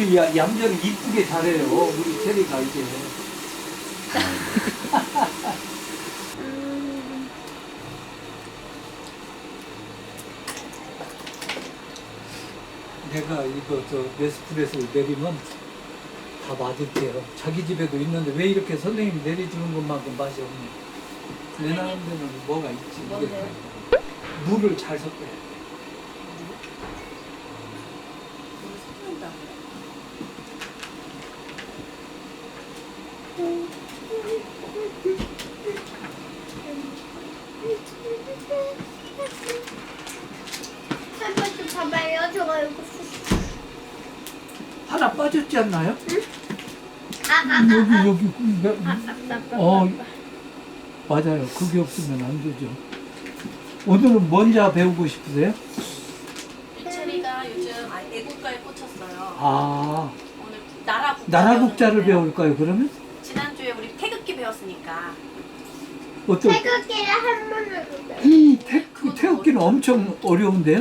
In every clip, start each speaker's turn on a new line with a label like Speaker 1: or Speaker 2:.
Speaker 1: 이렇게 야- 얌전히 이쁘게 잘해요. 우리 체리가 이제.
Speaker 2: 음,
Speaker 1: 내가 이거 저 네스프레소 내리면 다 맞을게요. 자기 집에도 있는데 왜 이렇게 선생님이 내려주는 것만큼 맛이 없니? 내 나름대로는 뭐가 있지. 이게? 물을 잘 섞어야 돼.
Speaker 2: 섞는다고요?
Speaker 3: 한번 좀 봐봐요. 저거 이거.
Speaker 1: 하나 빠졌지 않나요?
Speaker 3: 아, 아,
Speaker 1: 여기 여기 몇-
Speaker 3: 아, 아, 아,
Speaker 1: 어 맞아요. 그게 없으면 안 되죠. 오늘은 뭔자 배우고 싶으세요?
Speaker 2: 체리가 요즘 아- 애국가에 꽂혔어요.
Speaker 1: 아
Speaker 2: 오늘 나라 국자
Speaker 1: 나라 국자를
Speaker 2: 배우는데요.
Speaker 1: 배울까요? 그러면
Speaker 2: 지난주에 우리 태극기 배웠으니까
Speaker 1: 어떤
Speaker 3: 태극기를 한 번을 보세요.
Speaker 1: 이 태, 그 태극기는 엄청 어려운데요?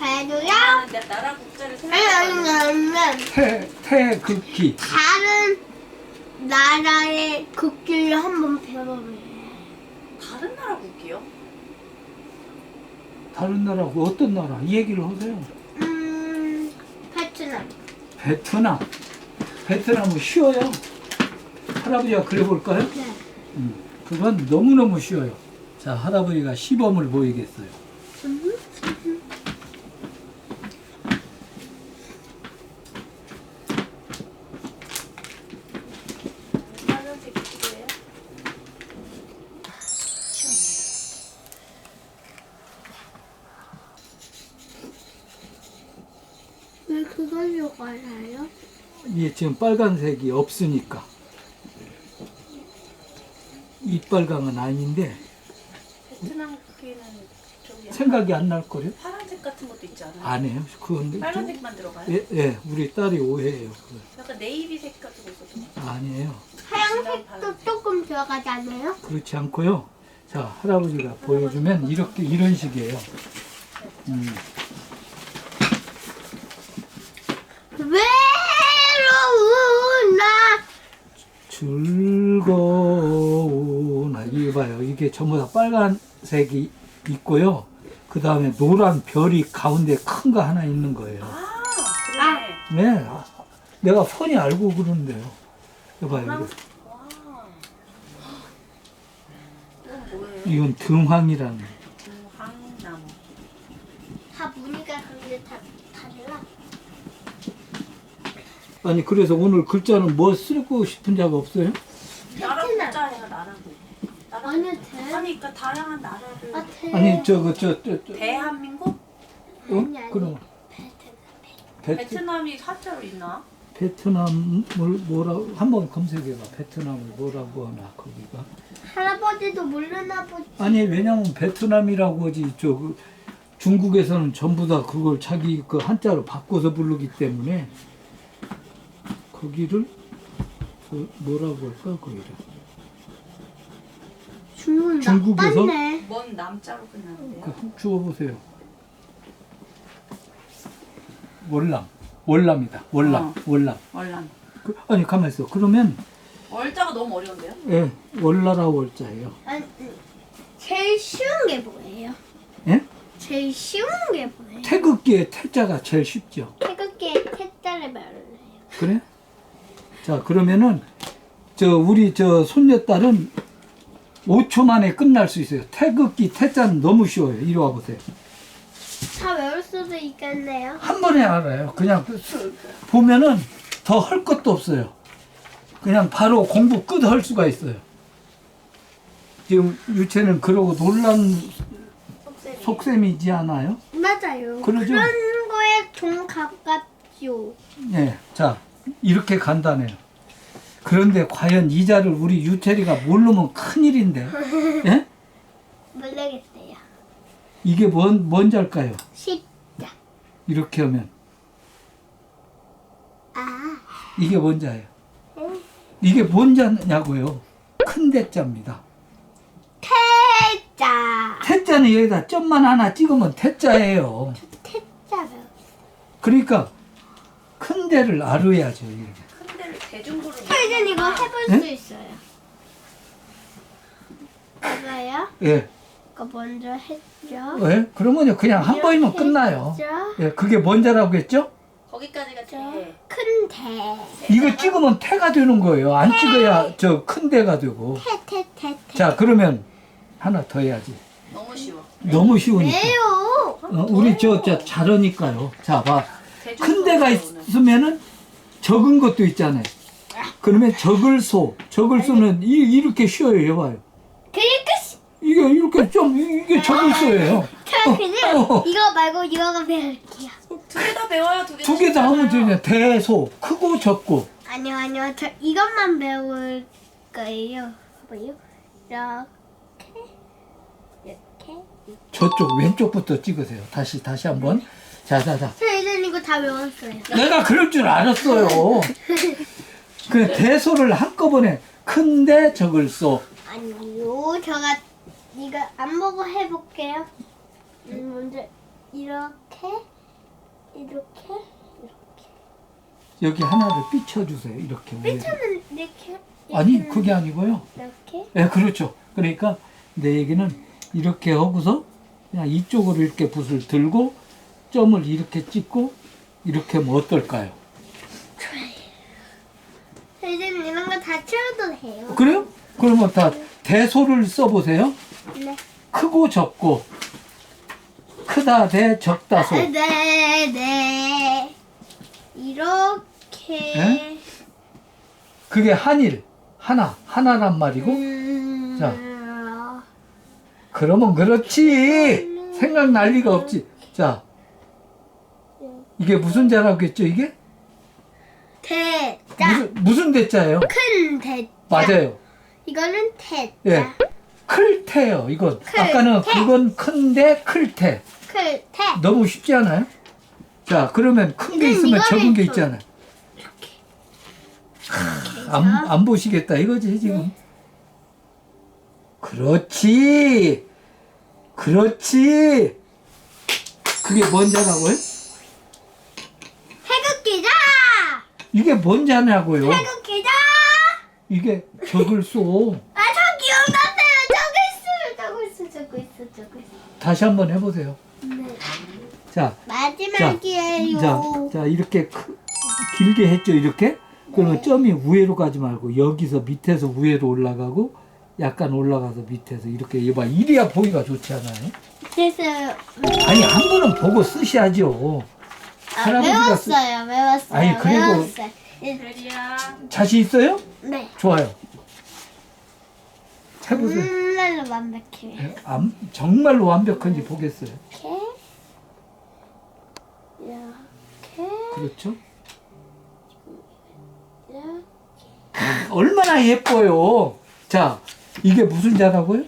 Speaker 3: 배도요?
Speaker 2: 나는 내 나라 국자를
Speaker 3: 아니, 아니,
Speaker 2: 생각하면
Speaker 3: 아니.
Speaker 1: 태 태극기
Speaker 3: 다른 나라의 국기를 한번 배워봐요.
Speaker 2: 다른 나라 국기요?
Speaker 1: 다른 나라고 어떤 나라 이 얘기를 하세요.
Speaker 3: 음, 베트남.
Speaker 1: 베트남 베트남은 쉬워요. 할아버지가 그려볼까요?
Speaker 3: 네.
Speaker 1: 음, 그건 너무너무 쉬워요. 자 할아버지가 시범을 보이겠어요.
Speaker 3: 음,
Speaker 2: 파란색 국기예요?
Speaker 3: 왜 그걸로 갈아요?
Speaker 1: 이게 지금 빨간색이 없으니까 이 빨강은 아닌데
Speaker 2: 베트남 국기는 저기
Speaker 1: 생각이 안 날 거요?
Speaker 2: 파란색 같은 것도 있지 않아요?
Speaker 1: 안 해요. 그건 좀-
Speaker 2: 빨간색만 들어가요?
Speaker 1: 예, 예, 우리 딸이 오해해요. 그걸.
Speaker 2: 약간 네이비색 같은 거 있었던 것
Speaker 1: 아니에요.
Speaker 3: 하얀색도 조금 들어가지 않아요?
Speaker 1: 그렇지 않고요. 자, 할아버지가 보여주면 이렇게 이런 식이에요. 음,
Speaker 3: 외로운 나
Speaker 1: 즐거운 아, 이거 봐요. 이게 전부 다 빨간색이 있고요. 그 다음에 노란 별이 가운데 큰 거 하나 있는 거예요.
Speaker 2: 아, 그러네.
Speaker 1: 네, 아, 내가 뻔히 알고 그러는데요. 이거 봐요.
Speaker 2: 이건
Speaker 1: 등황이라는.
Speaker 2: 황나무.
Speaker 3: 다 무늬가 근데 다 달라.
Speaker 1: 아니 그래서 오늘 글자는 뭐 쓰고 싶은 자가 없어요?
Speaker 2: 나라국. 나라
Speaker 3: 아니요,
Speaker 2: 국-
Speaker 3: 대-
Speaker 2: 그러니까 다양한 나라를.
Speaker 3: 아, 대...
Speaker 1: 아니 저거 저, 저, 저
Speaker 2: 대한민국?
Speaker 1: 어?
Speaker 3: 아니, 아니.
Speaker 1: 그럼 베트,
Speaker 2: 베트남이 사자로 있나?
Speaker 1: 베트남을 뭐라 한번 검색해봐. 베트남을 뭐라고 하나 거기가.
Speaker 3: 할아버지도 모르나 보지.
Speaker 1: 아니 왜냐면 베트남이라고 하지 저 그, 중국에서는 전부 다 그걸 자기 그 한자로 바꿔서 부르기 때문에 거기를 그 뭐라고 할까 거기를.
Speaker 3: 중국
Speaker 1: 중국에서?
Speaker 3: 나빴네.
Speaker 2: 뭔 남자로 끝나는데요?
Speaker 1: 그훅 주워보세요. 월남, 월남이다. 월남,
Speaker 2: 어.
Speaker 1: 월남.
Speaker 2: 월남.
Speaker 1: 그, 아니 가만 있어. 그러면
Speaker 2: 월자가 너무 어려운데요?
Speaker 1: 예, 월나라 월자예요.
Speaker 3: 아니, 제일 쉬운 게 뭐예요?
Speaker 1: 예?
Speaker 3: 제일 쉬운 게 뭐예요?
Speaker 1: 태극기의 태자가 제일 쉽죠.
Speaker 3: 태극기의 태자를 말해요.
Speaker 1: 그래? 자 그러면은 저 우리 저 손녀딸은 5초 만에 끝날 수 있어요. 태극기 태자는 너무 쉬워요. 이리 와 보세요.
Speaker 3: 다 외울 수도 있겠네요.
Speaker 1: 한 번에 알아요. 그냥 쓰- 보면은 더 할 것도 없어요. 그냥 바로 공부 끝 할 수가 있어요. 지금 유채는 그러고 놀란
Speaker 2: 속셈이.
Speaker 1: 속셈이지 않아요?
Speaker 3: 맞아요.
Speaker 1: 그러죠?
Speaker 3: 런 거에 좀 가깝죠.
Speaker 1: 예. 자, 이렇게 간단해요. 그런데 과연 이 자를 우리 유태리가 모르면 큰일인데. 예?
Speaker 3: 모르겠어요.
Speaker 1: 이게 뭔, 뭔 자일까요?
Speaker 3: 십자.
Speaker 1: 이렇게 하면.
Speaker 3: 아.
Speaker 1: 이게 뭔 자예요?
Speaker 3: 응.
Speaker 1: 이게 뭔 자냐고요? 큰 대자입니다.
Speaker 3: 태자.
Speaker 1: 태자는 여기다 점만 하나 찍으면 태자예요.
Speaker 3: 태자요.
Speaker 1: 그러니까 큰큰 데를 알아야죠. 이렇게.
Speaker 2: 큰 데를 대중부를
Speaker 3: 이제 이거 해볼
Speaker 1: 네?
Speaker 3: 수 있어요. 봐봐요.
Speaker 1: 예.
Speaker 3: 이거 먼저 했죠.
Speaker 1: 왜? 그러면요 그냥 한 번이면 끝나요.
Speaker 3: 했죠.
Speaker 1: 예, 그게 뭔자라고 했죠?
Speaker 2: 거기까지가
Speaker 3: 저
Speaker 2: 대.
Speaker 3: 큰 대.
Speaker 1: 이거 찍으면 태가 되는 거예요. 안 찍어야 저큰 대가 되고.
Speaker 3: 태태태 태.
Speaker 1: 자 그러면 하나 더 해야지.
Speaker 2: 너무 쉬워.
Speaker 1: 너무 쉬우니까.
Speaker 3: 왜요?
Speaker 1: 어, 우리 저, 저 잘하니까요. 자 봐. 큰 데가. 있 으면은 적은 것도 있잖아요. 그러면 적을 소, 적을 소는 이, 이렇게 쉬어요. 여봐요.
Speaker 3: 그러니까 시-
Speaker 1: 이게 이렇게 좀 이게 적을 소예요.
Speaker 3: 저 그냥
Speaker 1: 어.
Speaker 3: 이거 말고 이거가 배울게요.
Speaker 2: 두 개 다 배워요. 두 개.
Speaker 1: 두 개 다 하면 되냐. 대소, 크고 적고.
Speaker 3: 아니요 아니요 저 이것만 배울 거예요. 봐봐요. 이렇게 이렇게.
Speaker 1: 저쪽 왼쪽부터 찍으세요. 다시 다시 한번. 자, 자, 자.
Speaker 3: 저 이제 이거 다 외웠어요.
Speaker 1: 내가 그럴 줄 알았어요. 그 대소를 한꺼번에 큰데 적을 소.
Speaker 3: 아니요 제가 이거 안 보고 해볼게요. 음, 먼저 이렇게 이렇게
Speaker 1: 여기 하나를 삐쳐주세요. 이렇게. 위에.
Speaker 3: 삐쳐는 이렇게
Speaker 1: 아니 그게 아니고요.
Speaker 3: 이렇게
Speaker 1: 예, 그렇죠. 그러니까 내 얘기는 이렇게 하고서 그냥 이쪽으로 이렇게 붓을 들고 점을 이렇게 찍고 이렇게 하면 어떨까요?
Speaker 3: 이제 이런 거다 치워도 돼요.
Speaker 1: 그래요? 그러면 다 대소를 써보세요.
Speaker 3: 네.
Speaker 1: 크고 적고 크다 대 적다 소.
Speaker 3: 네, 네. 이렇게.
Speaker 1: 예? 그게 한일 하나 하나란 말이고
Speaker 3: 음,
Speaker 1: 자. 그러면 그렇지 생각날 리가 없지. 자 이게 무슨 자라고 했죠 이게?
Speaker 3: 대자.
Speaker 1: 무슨 무슨 대자예요?
Speaker 3: 큰 대자.
Speaker 1: 맞아요.
Speaker 3: 이거는 대자.
Speaker 1: 예. 클테요, 이건.
Speaker 3: 클테.
Speaker 1: 아까는 그건 큰데 클테.
Speaker 3: 클 대.
Speaker 1: 너무 쉽지 않아요? 자, 그러면 큰 게
Speaker 3: 이건
Speaker 1: 있으면
Speaker 3: 이거를
Speaker 1: 적은 게
Speaker 3: 좀-
Speaker 1: 있잖아요. 안, 안 보시겠다 이거지, 지금. 그렇지. 그렇지. 그게 뭔 자라고요?
Speaker 3: 태극기자.
Speaker 1: 이게 뭔 자냐고요?
Speaker 3: 태극기자.
Speaker 1: 이게 적을 쏘.
Speaker 3: 아, 저 기억났어요. 저거 있어요. 저거 있어. 저거 있어. 저거 있어.
Speaker 1: 다시 한번 해보세요.
Speaker 3: 네.
Speaker 1: 자,
Speaker 3: 마지막이에요.
Speaker 1: 자, 자 이렇게 크- 길게 했죠 이렇게 그러면
Speaker 3: 네.
Speaker 1: 점이 위로 가지 말고 여기서 밑에서 위로 올라가고 약간 올라가서 밑에서 이렇게 이봐 이래야 보기가 좋지 않아요?
Speaker 3: 그래서
Speaker 1: 아니 한 번은 보고 쓰셔야죠
Speaker 3: 아,
Speaker 1: 할아버지가 쓰-
Speaker 3: 외웠어요. 외웠어요.
Speaker 1: 아니, 그래도-
Speaker 3: 외웠어요. 예,
Speaker 2: 베리야.
Speaker 1: 자신 있어요?
Speaker 3: 네.
Speaker 1: 좋아요 해보세요
Speaker 3: 정말로 완벽해요.
Speaker 1: 예, 안- 정말로 완벽한지 보겠어요
Speaker 3: 이렇게 이렇게
Speaker 1: 그렇죠?
Speaker 3: 이렇게
Speaker 1: 얼마나 예뻐요 자 이게 무슨 자라고요?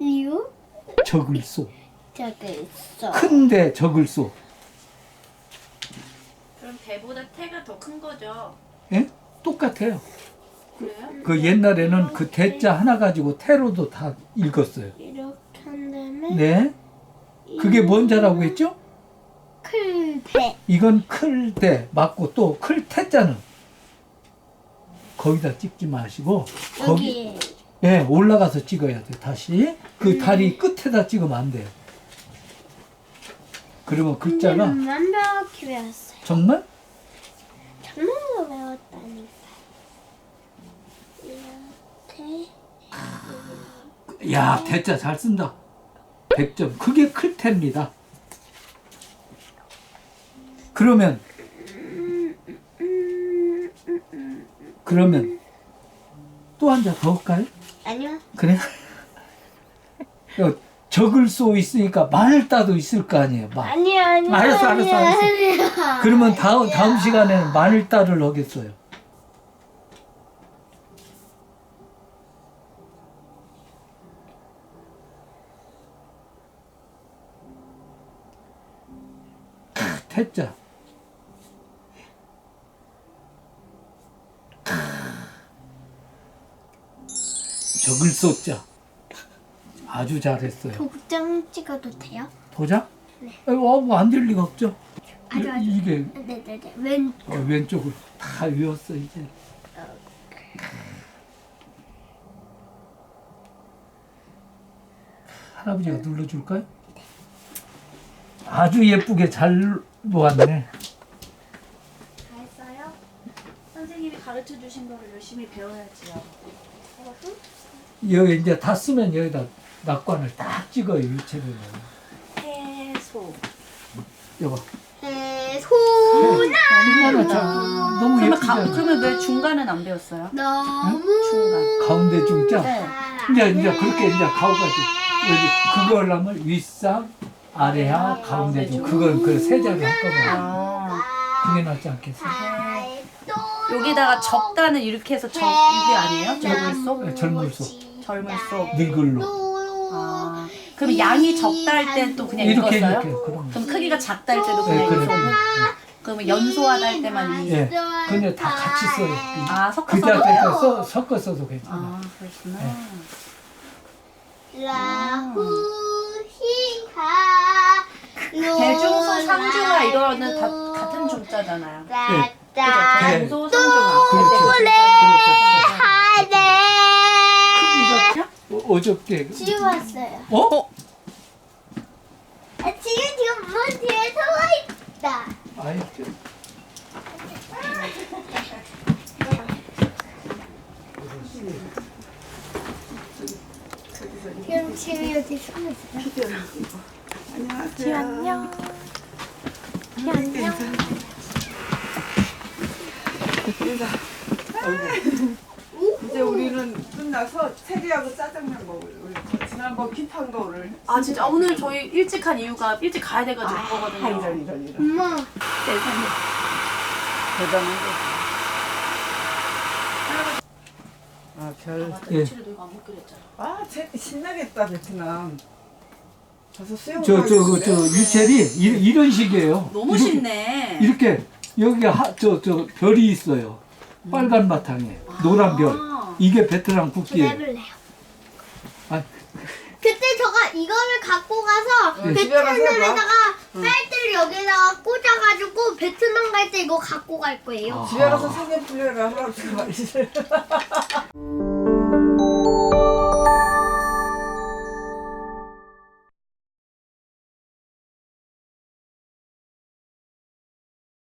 Speaker 3: 유
Speaker 1: 적을 쏘
Speaker 3: 저기 있어.
Speaker 1: 큰데 적을 쏘
Speaker 2: 그럼 배보다 태가 더 큰 거죠.
Speaker 1: 예? 똑같아요
Speaker 2: 그래요?
Speaker 1: 그 옛날에는 그 대자 하나 가지고 태로도 다 읽었어요.
Speaker 3: 이렇게 한 다음에
Speaker 1: 네. 그게 뭔 자라고 했죠?
Speaker 3: 클대
Speaker 1: 이건 클대 맞고 또 클 태자는 거기다 찍지 마시고 거기
Speaker 3: 여기
Speaker 1: 예 올라가서 찍어야 돼 다시 그 다리 끝에다 찍으면 안 돼요. 그러면 글자가
Speaker 3: 근데는 완벽히 외웠어요.
Speaker 1: 정말
Speaker 3: 정말로 외웠다니까. 이렇게
Speaker 1: 야 대자 잘 쓴다. 100점. 그게 클 태입니다. 그러면 그러면 또 한 자 더 할까요?
Speaker 3: 아니요.
Speaker 1: 그래? 어, 적을 쏘 있으니까 마늘 따도 있을 거 아니에요. 마.
Speaker 3: 아니요, 아니요.
Speaker 1: 알았어, 알았어, 알았어.
Speaker 3: 아니요.
Speaker 1: 그러면 다음 다음 시간에 마늘 따를 하겠어요. 태자. 적을 쏘자. 아주 잘했어요.
Speaker 3: 도장 찍어도 돼요?
Speaker 1: 도장?
Speaker 3: 네.
Speaker 1: 어, 뭐안 될 리가 없죠.
Speaker 3: 아주,
Speaker 1: 이-
Speaker 3: 아주.
Speaker 1: 이 게
Speaker 3: 네네네. 왼
Speaker 1: 어, 왼쪽을 다 외웠어 이제. 할아버지가 눌러줄까요? 아주 예쁘게 잘 놓았네.
Speaker 3: 다 했어요?
Speaker 2: 선생님이 가르쳐 주신 거를 열심히 배워야지요.
Speaker 1: 여기 이제 다 쓰면 여기다 낙관을 딱 찍어요 유체를.
Speaker 2: 해소.
Speaker 1: 여봐.
Speaker 3: 해소나
Speaker 1: 얼마나 잘 너무
Speaker 2: 그러면 가,
Speaker 1: 예쁘잖아.
Speaker 2: 그러면 왜 중간은 안 배웠어요?
Speaker 3: 너무
Speaker 2: 중간.
Speaker 1: 가운데 중자.
Speaker 2: 네.
Speaker 1: 이제 이제 그렇게 이제 가오까지 여기 그걸 하면 윗상 아래하 가운데 중 그건 그세 자리 한꺼번에
Speaker 2: 아.
Speaker 1: 그게 낫지 않겠어 요?
Speaker 2: 여기다가 적다는 이렇게 해서 적 이게 아니에요? 절물속?
Speaker 1: 네, 절물속.
Speaker 2: 절물속.
Speaker 1: 늙을로
Speaker 2: 아. 그럼 양이 적다 할 땐 또 그냥
Speaker 1: 이렇게
Speaker 2: 읽었어요?
Speaker 1: 이렇게 그럼
Speaker 2: 그럼 크기가 작다 할 때도
Speaker 1: 네,
Speaker 2: 그냥
Speaker 1: 그래
Speaker 2: 읽었어요?
Speaker 1: 그래
Speaker 2: 그러면 연소하다 할 때만 이.
Speaker 1: 예 근데 다 같이 써요
Speaker 2: 아,
Speaker 1: 그
Speaker 2: 섞어서 써요?
Speaker 1: 써 섞어 써도 괜찮아
Speaker 2: 아, 그렇구나.
Speaker 3: 라후히하
Speaker 2: 대중소, 상중하 이거는 다 같은 중자잖아요.
Speaker 1: 네.
Speaker 3: 따따
Speaker 1: 네.
Speaker 2: 대중소, 상중하.
Speaker 1: 그렇죠.
Speaker 3: 노래 하네
Speaker 1: 크기가 어- 어저께
Speaker 3: 지금 왔어요.
Speaker 1: 어?
Speaker 3: 아, 지금 지금 문 뒤에 서와 있다.
Speaker 1: 아이 저-
Speaker 3: 지금 지금 여기 숨어 있어요?
Speaker 4: 안녕하세요.
Speaker 3: 안녕 안녕
Speaker 4: 이제 우리는 끝나서 체리하고 짜장면 먹을 지난번 기판 거 오늘
Speaker 2: 아, 진짜 오늘 저희 일찍 한 이유가 일찍 가야 돼가지고 한 거거든요.
Speaker 4: 이런 이런 이런
Speaker 3: 엄마
Speaker 2: 세상에.
Speaker 4: 대단한
Speaker 2: 아,
Speaker 4: 아별
Speaker 2: 맞다.
Speaker 1: 예.
Speaker 2: 일치를 너희가 안 먹기로 했잖아.
Speaker 4: 아, 제, 신나겠다 베트남. 가서 수영.
Speaker 1: 저, 저, 그, 저, 유철이 이, 이런 식이에요.
Speaker 2: 너무
Speaker 1: 이렇게,
Speaker 2: 쉽네.
Speaker 1: 이렇게, 여기가 하, 저, 저, 별이 있어요. 빨간 바탕에. 노란 별.
Speaker 2: 아.
Speaker 1: 이게 베트남
Speaker 3: 저
Speaker 1: 국기예요. 아,
Speaker 3: 그때 저가 이거를 갖고 가서
Speaker 4: 네. 집에 가서
Speaker 3: 베트남에다가 빨대를 여기다가 꽂아가지고 베트남 갈 때 이거 갖고 갈 거예요.
Speaker 4: 집에 가서 사진 풀려라.